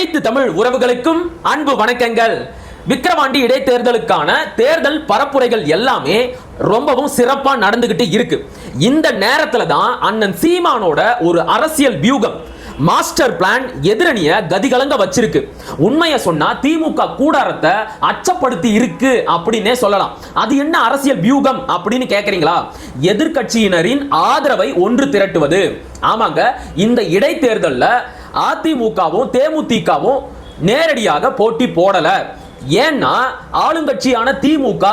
அனைத்து தமிழ் உறவுகளுக்கும் அன்பு வணக்கங்கள். விக்கிரவாண்டி இடைத்தேர்தலுக்கான தேர்தல் பரப்புரைகள் எல்லாமே ரொம்பவும் சிறப்பாக நடந்துகிட்டு இருக்கு. இந்த நேரத்தில் தான் அண்ணன் சீமானோட ஒரு அரசியல் வியூகம் மாஸ்டர் பிளான் எதிரணிய கதிகலங்க வச்சிருக்கு. உண்மையை சொன்னா திமுக கூடாரத்தை அச்சப்படுத்தி இருக்கு அப்படின்னே சொல்லலாம். அது என்ன அரசியல் வியூகம் அப்படின்னு கேக்குறீங்களா? எதிர்க்கட்சியினரின் ஆதரவை ஒன்று திரட்டுவது. ஆமாங்க இந்த இடைத்தேர்தல்ல அதிமுகவும் தேமுதிகவும் நேரடியாக போட்டி போடல. ஏன்னா ஆளுங்கட்சியான திமுக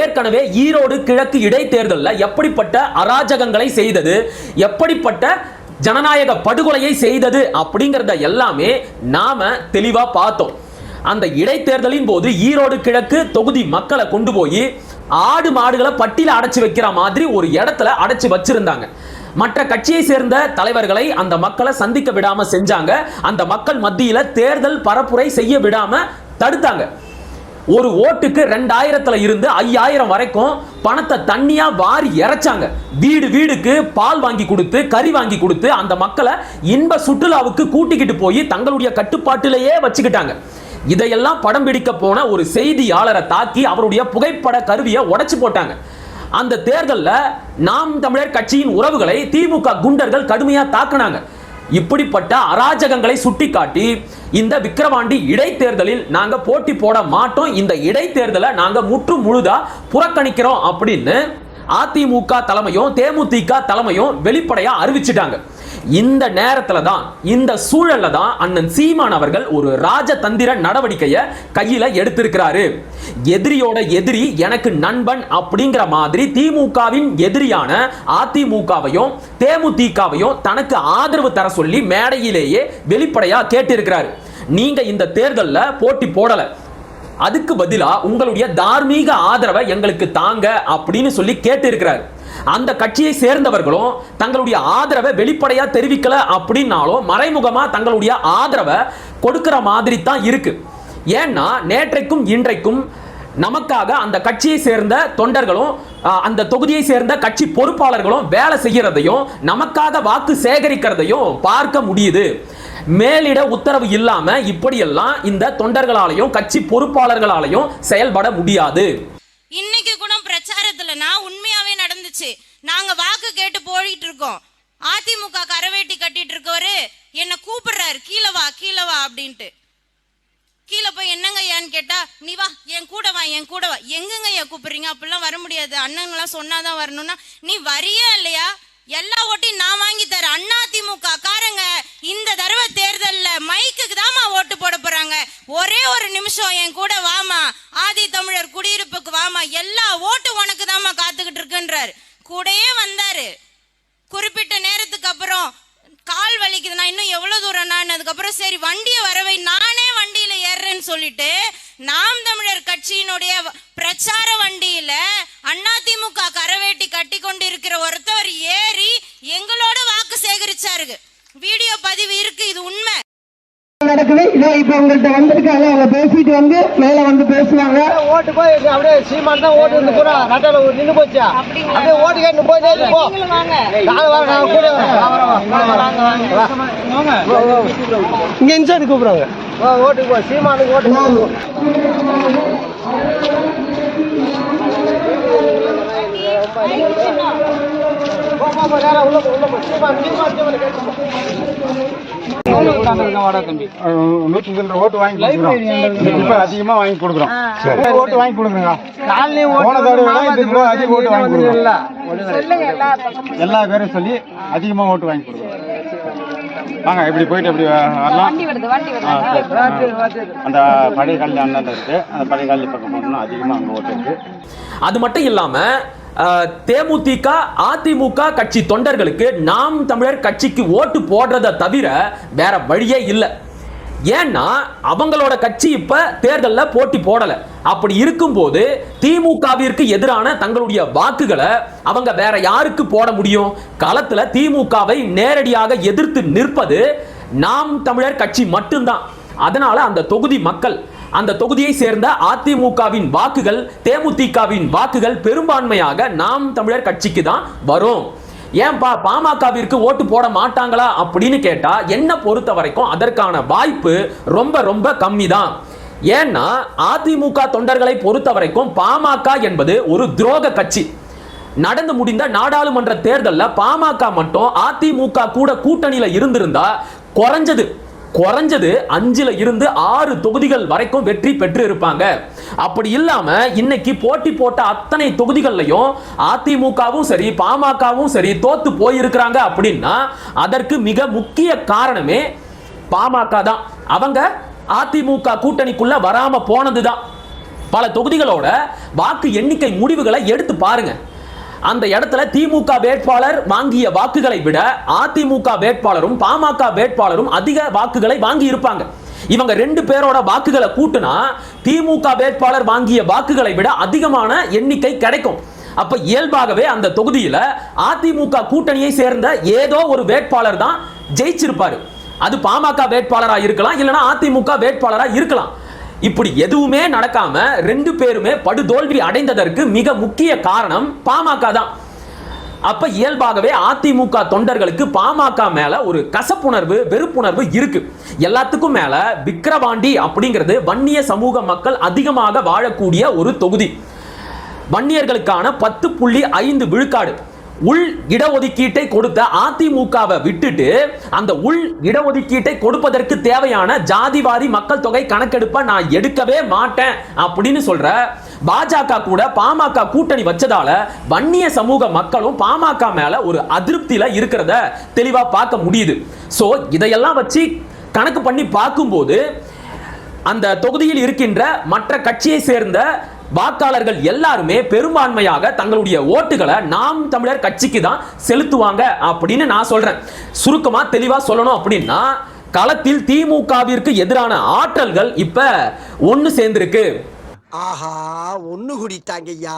ஏற்கனவே ஈரோடு கிழக்கு இடைத்தேர்தலில் எப்படிப்பட்ட அராஜகங்களை செய்தது எப்படிப்பட்ட ஜனநாயக படுகொலையை செய்தது அப்படிங்கிறத எல்லாமே நாம தெளிவா பார்த்தோம். அந்த இடைத்தேர்தலின் போது ஈரோடு கிழக்கு தொகுதி மக்களை கொண்டு போய் ஆடு மாடுகளை பட்டியல அடைச்சு வைக்கிற மாதிரி ஒரு இடத்துல அடைச்சு வச்சிருந்தாங்க. மற்ற கட்சியை சேர்ந்த தலைவர்களை அந்த மக்களை சந்திக்க விடாம செஞ்சாங்க. அந்த மக்கள் மத்தியில தேர்தல் பரப்புரை செய்ய விடாம தடுத்தாங்க. ஒரு ஓட்டுக்கு ரெண்டாயிரத்துல இருந்து ஐயாயிரம் வரைக்கும் பணத்தை தண்ணியா வாரி இறைச்சாங்க. வீடு வீடுக்கு பால் வாங்கி கொடுத்து கறி வாங்கி கொடுத்து அந்த மக்களை இன்ப சுற்றுலாவுக்கு கூட்டிக்கிட்டு போய் தங்களுடைய கட்டுப்பாட்டிலேயே வச்சுக்கிட்டாங்க. இதையெல்லாம் படம் பிடிக்க போன ஒரு செய்தியாளரை தாக்கி அவருடைய புகைப்பட கருவியை உடைச்சு போட்டாங்க. அந்த தேர்தலில் நாம் தமிழர் கட்சியின் உறவுகளை திமுக குண்டர்கள் கடுமையாக தாக்குனாங்க. இப்படிப்பட்ட அராஜகங்களை சுட்டிக்காட்டி இந்த விக்கிரவாண்டி இடைத்தேர்தலில் நாங்க போட்டி போட மாட்டோம். இந்த இடைத்தேர்தலை நாங்க முற்று முழுதா புறக்கணிக்கிறோம் அப்படின்னு அதிமுக தலைமையும் தேமுதிக தலைமையும் வெளிப்படையா அறிவிச்சிட்டாங்க. இந்த நேரத்துல தான் இந்த சூழல்ல தான் அண்ணன் சீமான் அவர்கள் ஒரு ராஜதந்திர நடவடிக்கையை கையில எடுத்திருக்கிறாரு. எதிரியோட எதிரி எனக்கு நண்பன் அப்படிங்கிற மாதிரி திமுகவின் எதிரியான அதிமுகவையும் தேமுதிகவையும் தனக்கு ஆதரவு தர சொல்லி மேடையிலேயே வெளிப்படையா கேட்டிருக்கிறாரு. நீங்க இந்த தேர்தலில் போட்டி போடல. அதுக்கு பதிலா உங்களுடைய தார்மீக ஆதரவை எங்களுக்கு தாங்க அப்படின்னு சொல்லி கேட்டிருக்கிறாரு. அந்த கட்சியை சேர்ந்தவர்களும் தங்களுடைய ஆதரவை வெளிப்படையாக தெரிவிக்கல அப்படின்னாலும் மறைமுகமாக தங்களுடைய ஆதரவை கொடுக்கிற மாதிரி தான் இருக்கு. ஏன்னா நேற்றைக்கும் இன்றைக்கும் நமக்காக அந்த கட்சியை சேர்ந்த தொண்டர்களும் அந்த தொகுதியை சேர்ந்த கட்சி பொறுப்பாளர்களும் வேலை செய்கிறதையும் நமக்காக வாக்கு சேகரிக்கிறதையும் பார்க்க முடியுது. மேலிட உத்தரவு இல்லாம இப்படியெல்லாம் இந்த தொண்டர்களாலையும் கட்சி பொறுப்பாளர்களாலையும் செயல்பட முடியாது இன்னைக்கு கூட பிரச்சாரத்துல நான் உண்மையாவே நாங்க வாக்கு கேட்டு போயிட்டு இருக்கோம் அதிமுக கரவேட்டி கட்டிட்டு இருக்கவரு என்ன கூப்பிடுறாரு கீழே வா கீழே வா அப்படின்ட்டு. கீழே போய் என்னங்க ஏன்னு கேட்டா நீ வா என் கூட வா என் கூட வா. எங்கங்க ஏன் கூப்பிடுறீங்க? அப்படிலாம் வர முடியாது. அண்ணங்களாம் சொன்னாதான் வரணும்னா நீ வரியா இல்லையா? எல்லா ஓட்டையும் நான் வாங்கி தரேன். அண்ணா திமுக காரங்க இந்த தடவை தேர்தல்ல மைக்குக்கு தாமா ஓட்டு போட போறாங்க. ஒரே ஒரு நிமிஷம் என் கூட வாமா ஆதி தமிழர் குடியிருப்புக்கு வாமா எல்லா ஓட்டு உனக்கு தாமா காத்துக்கிட்டு இருக்குன்றாரு. கூடயே வந்தாரு. குறிப்பிட்ட நேரத்துக்கு அப்புறம் கால் வலிக்குது. நான் இன்னும் எவ்வளவு தூரம் நான் அதுக்கப்புறம் சரி வண்டியை வரவை நானே வண்டியில ஏறுறேன்னு சொல்லிட்டு நாம் தமிழர் கட்சியினுடைய பிரச்சார வண்டியில அதிமுக கரவேட்டி கட்டி கொண்டு இருக்கிற ஒருத்தவர் ஏறி எங்களோட வாக்கு சேகரிச்சாரு வீடியோ பதிவு இருக்கு இது உண்மை. நடக்குது. இதோ இப்ப உங்கள்ட்ட வந்திருக்காங்க. அவங்க பேசிட்டு வந்து மேல வந்து பேசுவாங்க. ஓட்டு போய் அப்படியே சீமான் தான் ஓட்டு வந்து பூரா நட்டால நின்று போச்சு? அப்படியே ஓட்டு கேட்டு போய் போ. நான் வரேன். நான் கூட. இங்க இன்சார்ஜ் கூப்பிடுறாங்க? வா, ஓட்டுக்கு போ. சீமானுக்கு ஓட்டு போ. நூற்றி சில்லற ஓட்டு வாங்கி இப்ப அதிகமா வாங்கி கொடுக்குறோம். ஓட்டு வாங்கி கொடுக்குறோங்க காலையில போன ஓட்டு தடவை விட இந்த தடவை அதிக ஓட்டு வாங்கி கொடுக்குறோம். இல்ல. எல்லா பேரும் சொல்லி அதிகமா ஓட்டு வாங்கி கொடுக்குறோம். வாங்க இப்படி போயிட்டு வரலாம். ஆ. அந்த பழைய கல்வி அண்ணன் இருக்கு. அந்த பழைய கல்வி பக்கம் போனோம்னா அதிகமா அங்க ஓட்டு இருக்கு. அது மட்டும் இல்லாம அஹ், தேமுதிக அதிமுக கட்சி தொண்டர்களுக்கு நாம் தமிழர் கட்சிக்கு ஓட்டு போடுறதை தவிர வேற வழியே இல்லை. ஏன்னா அவங்களோட கட்சி இப்ப தேர்தலில் போட்டி போடலை. அப்படி இருக்கும்போது திமுகவிற்கு எதிரான தங்களுடைய வாக்குகளை அவங்க வேற யாருக்கு போட முடியும்? களத்தில் திமுகவை நேரடியாக எதிர்த்து நிற்பது நாம் தமிழர் கட்சி மட்டும்தான். அதனால அந்த தொகுதி மக்கள் அந்த தொகுதியை சேர்ந்த அதிமுகவின் வாக்குகள் தேமுதிகவின் வாக்குகள் பெரும்பான்மையாக நாம் தமிழர் கட்சிக்கு தான் வரும். ஏன்பா பாமகவிற்கு ஓட்டு போட மாட்டாங்களா அப்படின்னு கேட்டா என்ன பொறுத்த வரைக்கும் அதற்கான வாய்ப்பு ரொம்ப ரொம்ப கம்மி தான் ஏன்னா அதிமுக தொண்டர்களை பொறுத்த வரைக்கும் பாமக என்பது ஒரு துரோக கட்சி. நடந்து முடிந்த நாடாளுமன்ற தேர்தலில் பாமக மட்டும் அதிமுக கூட கூட்டணியில் இருந்திருந்தா குறைஞ்சது. குறைஞ்சது அஞ்சுல இருந்து ஆறு தொகுதிகள் வரைக்கும் வெற்றி பெற்று இருப்பாங்க. அப்படி இல்லாம இன்னைக்கு போட்டி போட்ட அத்தனை தொகுதிகள்லையும் அதிமுகவும் சரி பாமகவும் சரி தோத்து போயிருக்கிறாங்க அப்படின்னா அதற்கு மிக முக்கிய காரணமே பாமக தான். அவங்க அதிமுக கூட்டணிக்குள்ள வராம போனதுதான். பல தொகுதிகளோட வாக்கு எண்ணிக்கை முடிவுகளை எடுத்து பாருங்க. அந்த இடத்துல திமுக வேட்பாளர் வாங்கிய வாக்குகளை விட அதிமுக வேட்பாளரும் பாமக வேட்பாளரும் அதிக வாக்குகளை வாங்கி இருப்பாங்க. இவங்க ரெண்டு பேரோட வாக்குகளை கூட்டுனா திமுக வேட்பாளர் வாங்கிய வாக்குகளை விட அதிகமான எண்ணிக்கை கிடைக்கும். அப்ப இயல்பாகவே அந்த தொகுதியில அதிமுக கூட்டணியை சேர்ந்த ஏதோ ஒரு வேட்பாளர் தான் ஜெயிச்சிருப்பாரு. அது பாமக வேட்பாளராக இருக்கலாம் இல்லைன்னா அதிமுக வேட்பாளராக இருக்கலாம். இப்படி எதுவுமே நடக்காம ரெண்டு பேருமே படுதோல்வி அடைந்ததற்கு மிக முக்கிய காரணம் பாமக தான். அப்ப இயல்பாகவே அதிமுக தொண்டர்களுக்கு பாமக மேல ஒரு கசப்புணர்வு வெறுப்புணர்வு இருக்கு. எல்லாத்துக்கும் மேல விக்கிரவாண்டி அப்படிங்கிறது வன்னிய சமூக மக்கள் அதிகமாக வாழக்கூடிய ஒரு தொகுதி. வன்னியர்களுக்கான பத்து புள்ளி ஐந்து விழுக்காடு. உள் இடஒதுக்கீட்டை கொடுத்த அதிமுகவை விட்டுட்டு அந்த உள் இடஒதுக்கீட்டை கொடுப்பதற்கு தேவையான ஜாதிவாரி மக்கள் தொகை கணக்கெடுப்பை நான் எடுக்கவே மாட்டேன் அப்படின்னு சொல்ற பாஜக கூட பாமக கூட்டணி வச்சதால வன்னிய சமூக மக்களும் பாமக மேல ஒரு அதிருப்தியில இருக்கிறத தெளிவா பார்க்க முடியுது. சோ இதையெல்லாம் வச்சு கணக்கு பண்ணி பார்க்கும்போது அந்த தொகுதியில் இருக்கின்ற மற்ற கட்சியை சேர்ந்த வாக்காளர்கள் எல்லாருமே பெரும்பான்மையாக தங்களுடைய ஓட்டுகளை நாம் தமிழர் கட்சிக்கு தான் செலுத்துவாங்க அப்படின்னு நான் சொல்றேன். சுருக்கமா தெளிவா சொல்லணும் அப்படின்னா களத்தில் திமுகவிற்கு எதிரான ஆற்றல்கள் இப்ப ஒன்னு சேர்ந்திருக்கு. ஆஹா ஒண்ணு குடித்தாங்கய்யா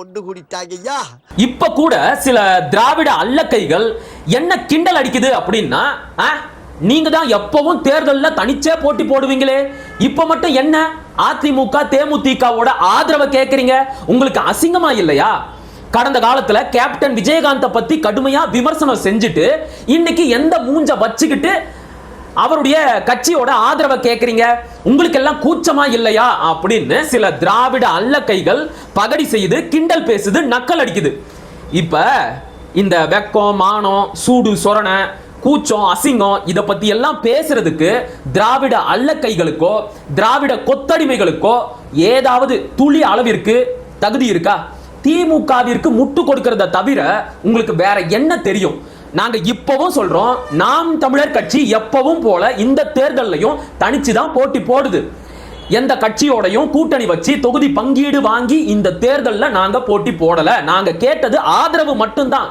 ஒண்ணு குடித்தாங்கய்யா. இப்ப கூட சில திராவிட அல்லக்கைகள் என்ன கிண்டல் அடிக்குது அப்படின்னா நீங்க தான் எப்பவும் தேர்தல்ல தனிச்சே போட்டி போடுவீங்களே. இப்ப மட்டும் என்ன? அதிமுக தேமுதிகவோட ஆதரவை கேட்குறீங்க உங்களுக்கு அசிங்கமா இல்லையா? கடந்த காலத்துல கேப்டன் விஜயகாந்த பத்தி கடுமையா விமர்சனம் செஞ்சுட்டு இன்னைக்கு எந்த மூஞ்ச வச்சுக்கிட்டு அவருடைய கட்சியோட ஆதரவை கேட்குறீங்க உங்களுக்கு எல்லாம் கூச்சமா இல்லையா? அப்படின்னு சில திராவிட அல்ல கைகள் பகடி செய்து கிண்டல் பேசுது நக்கல் அடிக்குது. இப்ப இந்த வெக்கம் மானம் சூடு சொரணை கூச்சம் அசிங்கம் இதை பத்தி எல்லாம் பேசுறதுக்கு திராவிட அல்லக்கைகளுக்கோ திராவிட கொத்தடிமைகளுக்கோ ஏதாவது துளி அளவிற்கு தகுதி இருக்கா? திமுகவிற்கு முட்டு கொடுக்கறத தவிர உங்களுக்கு வேற என்ன தெரியும்? நாங்க இப்பவும் சொல்றோம் நாம் தமிழர் கட்சி எப்பவும் போல இந்த தேர்தல்லையும் தனிச்சு தான் போட்டி போடுது. எந்த கட்சியோடையும் கூட்டணி வச்சு தொகுதி பங்கீடு வாங்கி இந்த தேர்தலில் நாங்க போட்டி போடல. நாங்க கேட்டது ஆதரவு மட்டும்தான்.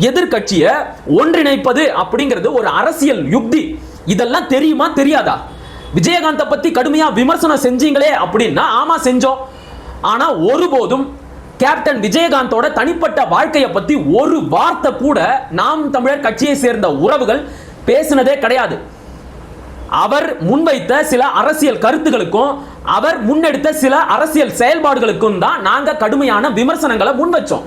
எதிர்க்கட்சியை ஒன்றிணைப்பது அப்படிங்கிறது ஒரு அரசியல் யுக்தி. இதெல்லாம் தெரியுமா தெரியாதா? விஜயகாந்த பத்தி கடுமையா விமர்சனம் செஞ்சீங்களே அப்படின்னா ஆமா செஞ்சோம். ஆனா ஒருபோதும் கேப்டன் விஜயகாந்தோட தனிப்பட்ட வாழ்க்கையை பத்தி ஒரு வார்த்தை கூட நாம் தமிழர் கட்சியை சேர்ந்த உறவுகள் பேசினதே கிடையாது. அவர் முன்வைத்த சில அரசியல் கருத்துகளுக்கும் அவர் முன்னெடுத்த சில அரசியல் செயல்பாடுகளுக்கும் தான் நாங்க கடுமையான விமர்சனங்களை முன்வச்சோம்.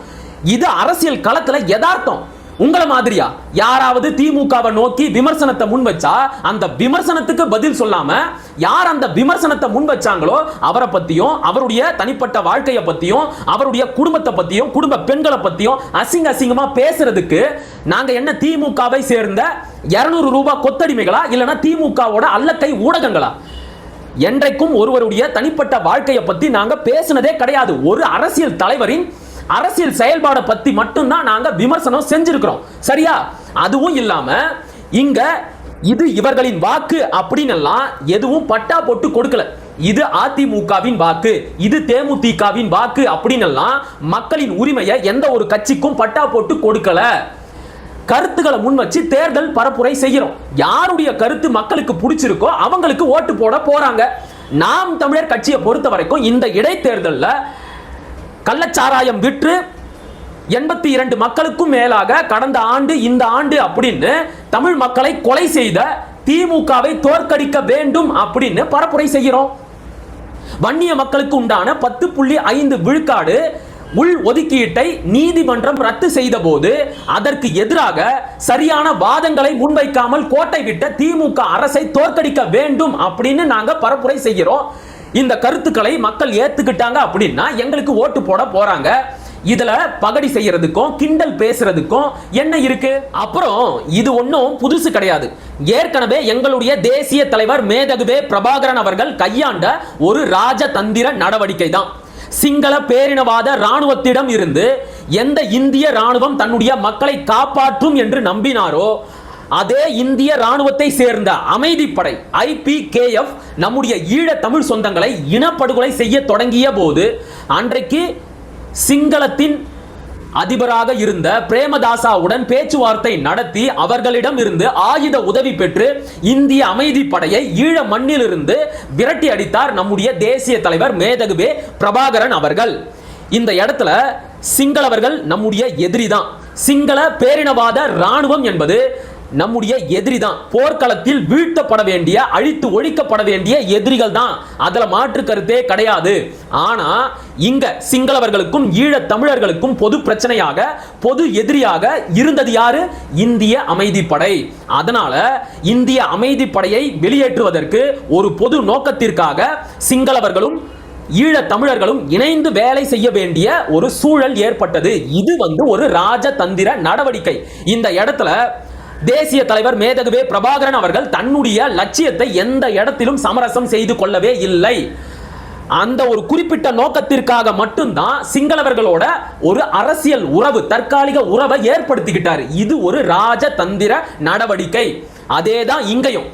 இது அரசியல் களத்துல யதார்த்தம். உங்களை மாதிரியா? யாராவது திமுகவை நோக்கி விமர்சனத்தை முன் வச்சா அந்த விமர்சனத்துக்கு பதில் சொல்லாம யார் அந்த விமர்சனத்தை முன் வச்சாங்களோ அவரை பத்தியும் அவருடைய தனிப்பட்ட வாழ்க்கையை பத்தியும் அவருடைய குடும்பத்தை பத்தியும் குடும்ப பெண்களை பத்தியும் அசிங்க அசிங்கமா பேசுறதுக்கு நாங்க என்ன திமுகவை சேர்ந்த 200 ரூபாய் கொத்தடிமைகளா இல்லனா திமுகவோட அல்லக்கை ஊடகங்களா? என்றைக்கும் ஒருவருடைய தனிப்பட்ட வாழ்க்கையை பத்தி நாங்க பேசினதே கிடையாது. ஒரு அரசியல் தலைவரின் அரசியல் செயல்பாடை பத்தி மட்டும்தான் நாங்க விமர்சனம் செஞ்சிருக்கிறோம். சரியா? அதுவும் இல்லாம இங்க இது இவர்களின் வாக்கு அப்படின்னு எதுவும் பட்டா போட்டு கொடுக்கல. இது அதிமுகவின் வாக்கு இது தேமுதிகவின் வாக்கு அப்படின்னு மக்களின் உரிமையை எந்த ஒரு கட்சிக்கும் பட்டா போட்டு கொடுக்கல. கருத்துக்களை முன் வச்சு தேர்தல் பரப்புரை செய்கிறோம். யாருடைய கருத்து மக்களுக்கு பிடிச்சிருக்கோ அவங்களுக்கு ஓட்டு போட போறாங்க. நாம் தமிழர் கட்சியை பொறுத்த வரைக்கும் இந்த இடைத்தேர்தலில் கள்ளச்சாராயம் விற்று எண்பத்தி இரண்டு மக்களுக்கும் மேலாக கடந்த ஆண்டு இந்த ஆண்டு அப்படின்னு தமிழ் மக்களை கொலை செய்த திமுகவை தோற்கடிக்க வேண்டும் அப்படின்னு பரப்புரை செய்கிறோம். வன்னிய மக்களுக்கு உண்டான பத்து புள்ளி ஐந்து விழுக்காடு உள் ஒதுக்கீட்டை நீதிமன்றம் ரத்து செய்த போது அதற்கு எதிராக சரியான வாதங்களை முன்வைக்காமல் கோட்டை விட்ட திமுக அரசை தோற்கடிக்க வேண்டும் அப்படின்னு நாங்க பரப்புரை செய்கிறோம். இந்த கருத்துக்களை மக்கள் ஏத்துக்கிட்டாங்க அப்படின்னா எங்களுக்கு ஓட்டு போட போறாங்க. இதுல பகடி செய்யறதுக்கும் கிண்டல் பேசுறதுக்கும் என்ன இருக்கு? அப்புறம் இது ஒன்றும் புதுசு கிடையாது. ஏற்கனவே எங்களுடைய தேசிய தலைவர் மேதகுவே பிரபாகரன் அவர்கள் கையாண்ட ஒரு ராஜதந்திர நடவடிக்கை தான் சிங்கள பேரினவாத ராணுவத்திடம் இருந்து எந்த இந்திய ராணுவம் தன்னுடைய மக்களை காப்பாற்றும் என்று நம்பினாரோ அதே இந்திய ராணுவத்தை சேர்ந்த அமைதிப்படை ஐபிகேஎஃப் நம்முடைய ஈழ தமிழ் சொந்தங்களை இனப்படுகொலை செய்ய தொடங்கிய போது அன்றைக்கு சிங்களத்தின் அதிபராக இருந்த பிரேமதாசாவுடன் பேச்சுவார்த்தை நடத்தி அவர்களிடம் இருந்து ஆயுத உதவி பெற்று இந்திய அமைதி படையை ஈழ மண்ணிலிருந்து விரட்டி அடித்தார் நம்முடைய தேசிய தலைவர் மேதகுவே பிரபாகரன் அவர்கள். இந்த இடத்துல சிங்களவர்கள் நம்முடைய எதிரி தான் சிங்கள பேரினவாத ராணுவம் என்பது நம்முடைய எதிரி தான் போர்க்களத்தில் வீழ்த்தப்பட வேண்டிய அழித்து ஒழிக்கப்பட வேண்டிய எதிரிகள் தான். அதில் மாற்று கருத்தே கிடையாது. ஆனா இங்க சிங்களவர்களுக்கும் ஈழ தமிழர்களுக்கும் பொது பிரச்சனையாக பொது எதிரியாக இருந்தது யாரு? இந்திய அமைதிப்படை. அதனால இந்திய அமைதிப்படையை வெளியேற்றுவதற்கு ஒரு பொது நோக்கத்திற்காக சிங்களவர்களும் ஈழ தமிழர்களும் இணைந்து வேலை செய்ய வேண்டிய ஒரு சூழல் ஏற்பட்டது. இது வந்து ஒரு ராஜதந்திர நடவடிக்கை. இந்த இடத்துல தேசிய தலைவர் மேதகுவே பிரபாகரன் அவர்கள் தன்னுடைய லட்சியத்தை எந்த இடத்திலும் சமரசம் செய்து கொள்ளவே இல்லை. அந்த ஒரு குறிப்பிட்ட நோக்கத்திற்காக மட்டும்தான் சிங்களவர்களோட ஒரு அரசியல் உறவு தற்காலிக உறவை ஏற்படுத்திக்கிட்டார். இது ஒரு ராஜதந்திர நடவடிக்கை. அதேதான் இங்கேயும்.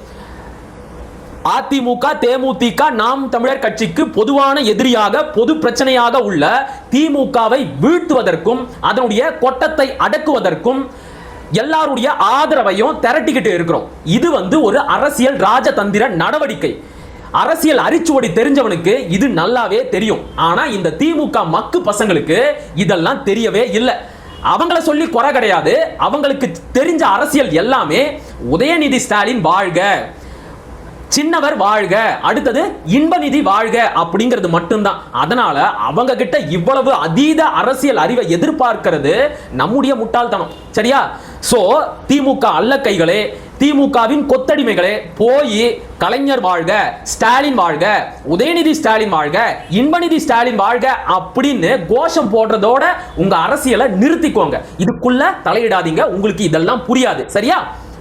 அதிமுக தேமுதிக நாம் தமிழர் கட்சிக்கு பொதுவான எதிரியாக பொது பிரச்சனையாக உள்ள திமுகவை வீழ்த்துவதற்கும் அதனுடைய கொட்டத்தை அடக்குவதற்கும் எல்லாருடைய ஆதரவையும் திரட்டிக்கிட்டு இருக்கிறோம். இது வந்து ஒரு அரசியல் ராஜதந்திர நடவடிக்கை. அரசியல் அரிச்சுவடி தெரிஞ்சவனுக்கு இது நல்லாவே தெரியும். ஆனா இந்த திமுக மக்கு பசங்களுக்கு இதெல்லாம் தெரியவே இல்லை. அவங்கள சொல்லி குறை கிடையாது. அவங்களுக்கு தெரிஞ்ச அரசியல் எல்லாமே உதயநிதி ஸ்டாலின் வாழ்க. சின்னவர் வாழ்க அடுத்தது இன்பநிதி வாழ்க அப்படிங்கிறது மட்டும்தான். அதனால அவங்க கிட்ட இவ்வளவு அதீத அரசியல் அறிவை எதிர்பார்க்கிறது நம்முடைய முட்டாள்தனம். சரியா? சோ திமுக அல்ல கைகளே திமுகவின் கொத்தடிமைகளே போய் கலைஞர் வாழ்க ஸ்டாலின் வாழ்க உதயநிதி ஸ்டாலின் வாழ்க இன்பநிதி ஸ்டாலின் வாழ்க அப்படின்னு கோஷம் போடுறதோட உங்க அரசியலை நிறுத்திக்கோங்க. இதுக்குள்ள தலையிடாதீங்க உங்களுக்கு இதெல்லாம் புரியாது. சரியா?